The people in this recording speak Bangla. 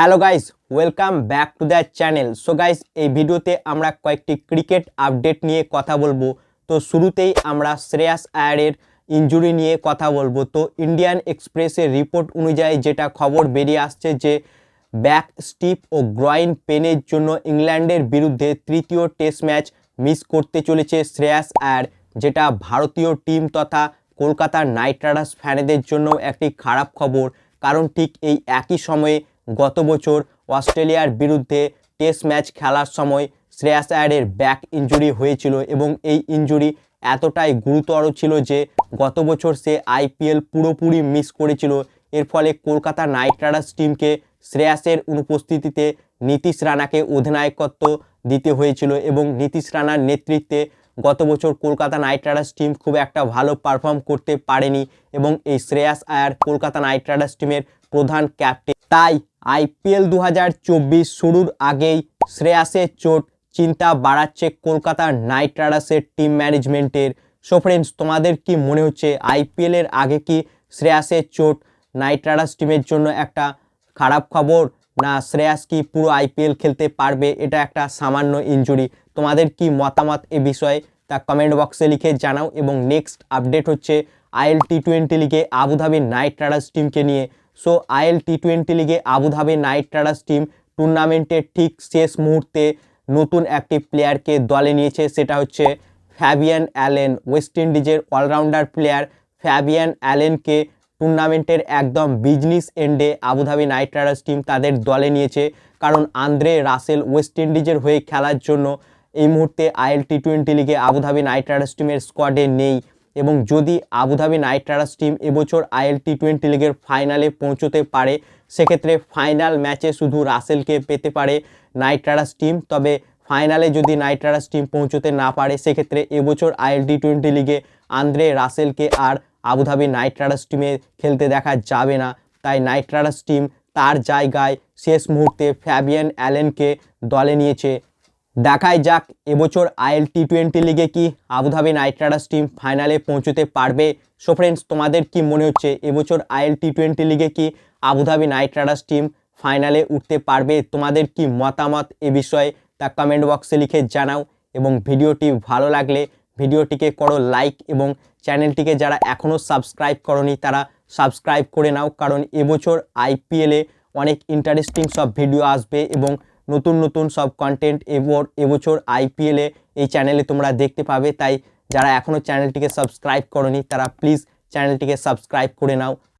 Hello guys welcome back to the channel so guys এই ভিডিওতে আমরা কয়েকটি ক্রিকেট আপডেট নিয়ে কথা বলব। তো, শুরুতেই আমরা শ্রেয়াস আয়ারের ইঞ্জুরি নিয়ে কথা বলব। তো ইন্ডিয়ান এক্সপ্রেসের রিপোর্ট অনুযায়ী যেটা খবর বেরিয়ে আসছে যে ব্যাক স্টিপ ও গ্রয়েন পেনের জন্য ইংল্যান্ডের বিরুদ্ধে তৃতীয় টেস্ট ম্যাচ মিস করতে চলেছে শ্রেয়াস আয়ার, যেটা ভারতীয় টিম তথা কলকাতার নাইট রাইডার্স ফ্যানেদের জন্য একটি খারাপ খবর। কারণ ঠিক এই একই সময়ে গত বছর অস্ট্রেলিয়ার বিরুদ্ধে টেস্ট ম্যাচ খেলার সময় শ্রেয়াস আয়ারের ব্যাক ইঞ্জুরি হয়েছিল এবং এই ইঞ্জুরি এতটাই গুরুতর ছিল যে গত বছর সে আইপিএল পুরোপুরি মিস করেছিল। এর ফলে কলকাতা নাইট রাইডার্স টিমকে শ্রেয়াসের অনুপস্থিতিতে নীতিশ রানাকে অধিনায়কত্ব দিতে হয়েছিল এবং নীতিশ রানার নেতৃত্বে গত বছর কলকাতা নাইট রাইডার্স টিম খুব একটা ভালো পারফর্ম করতে পারেনি এবং এই শ্রেয়াস আয়ার কলকাতা নাইট রাইডার্স টিমের প্রধান ক্যাপ্টেন তাই আইপিএল দু হাজার চব্বিশ শুরুর আগেই শ্রেয়াসের চোট চিন্তা বাড়াচ্ছে কলকাতার নাইট রাইডার্সের টিম ম্যানেজমেন্টের। সো ফ্রেন্ডস তোমাদের কি মনে হচ্ছে আইপিএলের আগে কি শ্রেয়াসের চোট নাইট রাইডার্স টিমের জন্য একটা খারাপ খবর, না শ্রেয়াস কি পুরো আইপিএল খেলতে পারবে? এটা একটা সামান্য ইনজুরি তোমাদের কি মতামত এ বিষয়ে তা কমেন্ট বক্সে লিখে জানাও এবং নেক্সট আপডেট হচ্ছে আইএল টি টোয়েন্টি লিগে Abu Dhabi Knight Riders team নিয়ে। সো আইএল টি টোয়েন্টি লিগে Abu Dhabi Knight Riders team টুর্নামেন্টের ঠিক শেষ মুহূর্তে নতুন একটি প্লেয়ারকে দলে নিয়েছে। সেটা হচ্ছে ফ্যাবিয়ান অ্যালেন ওয়েস্ট ইন্ডিজের অলরাউন্ডার প্লেয়ার ফ্যাবিয়ান অ্যালেনকে টুর্নামেন্টের একদম বিজনেস এন্ডে আবুধাবি নাইট রাইডার্স টিম তাদের দলে নিয়েছে। কারণ আন্দ্রে রাসেল ওয়েস্ট ইন্ডিজের হয়ে খেলার জন্য এই মুহূর্তে আইএল টি টোয়েন্টি লিগে আবুধাবি নাইট রাইডার্স টিমের স্কোয়াডে নেই। এবং যদি Abu Dhabi knight riders team এবছর আইএল টি টোয়েন্টি লিগের ফাইনালে পৌঁছতে পারে, সেক্ষেত্রে ফাইনাল ম্যাচে শুধু রাসেলকে পেতে পারে নাইট রাইডার্স টিম তবে ফাইনালে যদি নাইট রাইডার্স টিম পৌঁছতে না পারে, সেক্ষেত্রে এবছর আইএল টি টোয়েন্টি লিগে আন্দ্রে রাসেলকে আর আবুধাবি নাইট রাইডার্স টিমে খেলতে দেখা যাবে না। তাই নাইট রাইডার্স টিম তার জায়গায় শেষ মুহূর্তে ফ্যাবিয়ান অ্যালেনকে দলে নিয়েছে দেখাই যাক, এবছর আইএল টি টোয়েন্টি লিগে কি আবুধাবি নাইট রাইডার্স টিম ফাইনালে পৌঁছতে পারবে? সো ফ্রেন্ডস তোমাদের কি মনে হচ্ছে, এবছর আইএল টি টোয়েন্টি লিগে কি আবুধাবি নাইট রাইডার্স টিম ফাইনালে উঠতে পারবে? তোমাদের কি মতামত এ বিষয়ে তা কমেন্ট বক্সে লিখে জানাও এবং ভিডিওটি ভালো লাগলে ভিডিওটিকে করো লাইক এবং চ্যানেলটিকে যারা এখনও সাবস্ক্রাইব করনি, তারা সাবস্ক্রাইব করে নাও। কারণ এবছর আইপিএলে অনেক ইন্টারেস্টিং সব ভিডিও আসবে এবং নতুন নতুন সব কন্টেন্ট এবর এবছর আইপিএলে এই চ্যানেলে তোমরা দেখতে পাবে। তাই যারা এখনও চ্যানেলটিকে সাবস্ক্রাইব করনি, তারা প্লিজ চ্যানেলটিকে সাবস্ক্রাইব করে নাও।